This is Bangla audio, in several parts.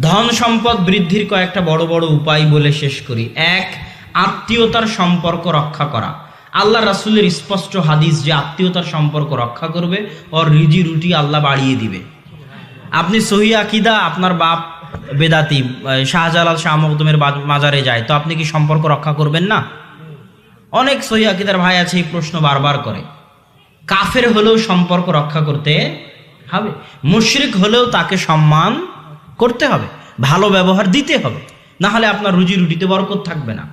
ধন সম্পদ বৃদ্ধির কয়েকটা বড় বড় উপায় বলে শেষ করি। এক, আত্মীয়তার সম্পর্ক রক্ষা করা। আল্লাহ রাসুলের স্পষ্ট হাদিস যে আত্মীয়তার সম্পর্ক রক্ষা করবে ওর রিজি রুটি আল্লাহ বাড়িয়ে দিবে। আপনি সহি আকিদা, আপনার বাপ বেদাতি শাহজালাল, শাহ মখদুমের বা- মাজারে যায়, তো আপনি কি সম্পর্ক রক্ষা করবেন না? অনেক সহি আকিদার ভাই আছে, এই প্রশ্ন বারবার করে। কাফের হলেও সম্পর্ক রক্ষা করতে হবে, মুশরিক হলেও তাকে সম্মান করতে হবে, ভালো ব্যবহার দিতে হবে, না হলে আপনার রুজি রুটিতে বরকত থাকবে না।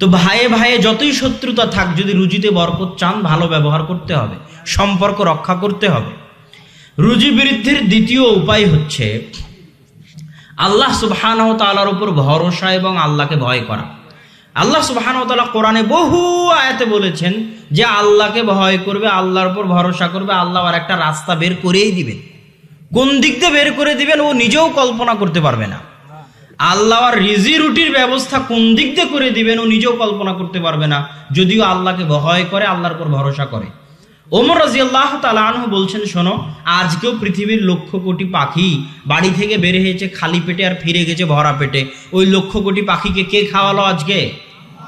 তো ভাইয়ে ভাইয়ে যতই শত্রুতা থাক, যদি রুজিতে বরকত চান, ভালো ব্যবহার করতে হবে, সম্পর্ক রক্ষা করতে হবে। রুজি বৃদ্ধির দ্বিতীয় উপায় হচ্ছে, আল্লাহ সুবহান তালার উপর ভরসা এবং আল্লাহকে ভয় করা। আল্লাহ সুবহান তালা কোরআনে বহু আয়াতে বলেছেন যে, আল্লাহকে ভয় করবে, আল্লাহর উপর ভরসা করবে, আল্লাহ আর একটা রাস্তা বের করেই দিবেন। কোন দিক দিয়ে বের করে দিবেন, ও নিজেও কল্পনা করতে পারবে না। আল্লাহ আর রিজি রুটির ব্যবস্থা কোন দিক দিয়ে করে দিবেন, ও নিজেও কল্পনা করতে পারবে না। যদিও আল্লাহকে ভয় করে, আল্লাহর উপর ভরসা করে। ওমর রাজি আল্লাহ তালাহ বলছেন, শোনো, আজকেও পৃথিবীর লক্ষ কোটি পাখি বাড়ি থেকে বের হয়েছে, খালি পেটে আর ফিরে গেছে ভরা পেটে। ওই লক্ষ কোটি পাখিকে কে খাওয়ালো আজকে?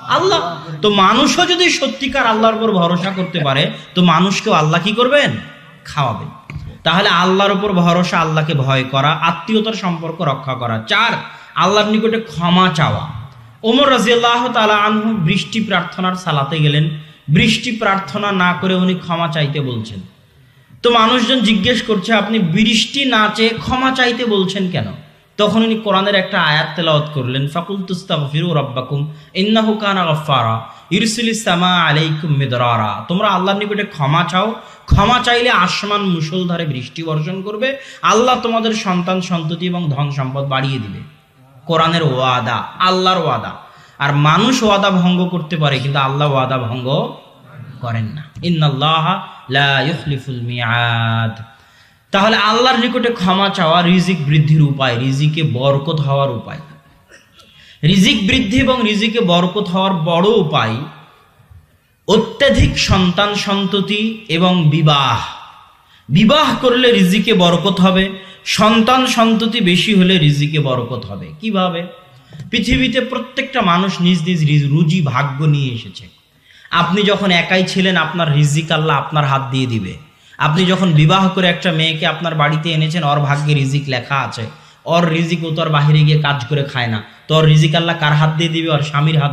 আল্লাহ। তো মানুষও যদি সত্যিকার আল্লাহর উপর ভরসা করতে পারে, তো মানুষকেও আল্লাহ কি করবেন? খাওয়াবেন। তাহলে আল্লাহর উপর ভরসা, আল্লাহকে ভয় করা, আত্মীয়তার সম্পর্ক রক্ষা করা। চার, আল্লাহর নিকটে ক্ষমা চাওয়া। ওমর রাজিয়াল্লাহ তালা আনহু বৃষ্টি প্রার্থনার সালাতে গেলেন। বৃষ্টি প্রার্থনা না করে উনি ক্ষমা চাইতে বলছেন। তো মানুষজন জিজ্ঞেস করছে, আপনি বৃষ্টি না চেয়ে ক্ষমা চাইতে বলছেন কেন? তখন উনি কোরআনের একটা আয়াত তেলাওয়াত করলেন ফাকুল তুস্তাগফিরু রাব্বাকুম, ইন্নাহু কানা গফফারা ইরসিলিস সামা আলাইকুম মিদরারা। তোমরা আল্লাহর নিকটে ক্ষমা চাও, ক্ষমা চাইলে আসমান মুষলধারে বৃষ্টি বর্ষণ করবে, আল্লাহ তোমাদের সন্তান সন্ততি এবং ধন সম্পদ বাড়িয়ে দিবে। কোরআনের ওয়াদা, আল্লাহর ওয়াদা। আর মানুষ ওয়াদা ভঙ্গ করতে পারে, কিন্তু আল্লাহ ওয়াদা ভঙ্গ করেন না। ইন্নাল্লাহ লা ইউখলিফুল মিয়াদ তাহলে আল্লাহর নিকটে ক্ষমা চাওয়া রিজিক বৃদ্ধির উপায়, রিজিকে বরকত হওয়ার উপায়। রিজিক বৃদ্ধি এবং রিজিকে বরকত হওয়ার বড় উপায় অত্যাধিক সন্তান সন্ততি এবং বিবাহ। বিবাহ করলে রিজিকে বরকত হবে, সন্তান সন্ততি বেশি হলে রিজিকে বরকত হবে। কীভাবে? পৃথিবীতে প্রত্যেকটা মানুষ নিজ নিজ রুজি ভাগ্য নিয়ে এসেছে। আপনি যখন একাই ছিলেন, আপনার রিজিক আল্লাহ আপনার হাত দিয়ে দিবে। যখন বিবাহ করে একটা মেয়েকে আপনার বাড়িতে এনেছেন, ওর ভাগ্যে রিজিক লেখা আছে। ওর রিজিক ও তোর বাহিরে গিয়ে কাজ করে খায় না। তোর রিজিক আল্লাহ কার হাত দিয়ে দিবে? ওর স্বামীর হাত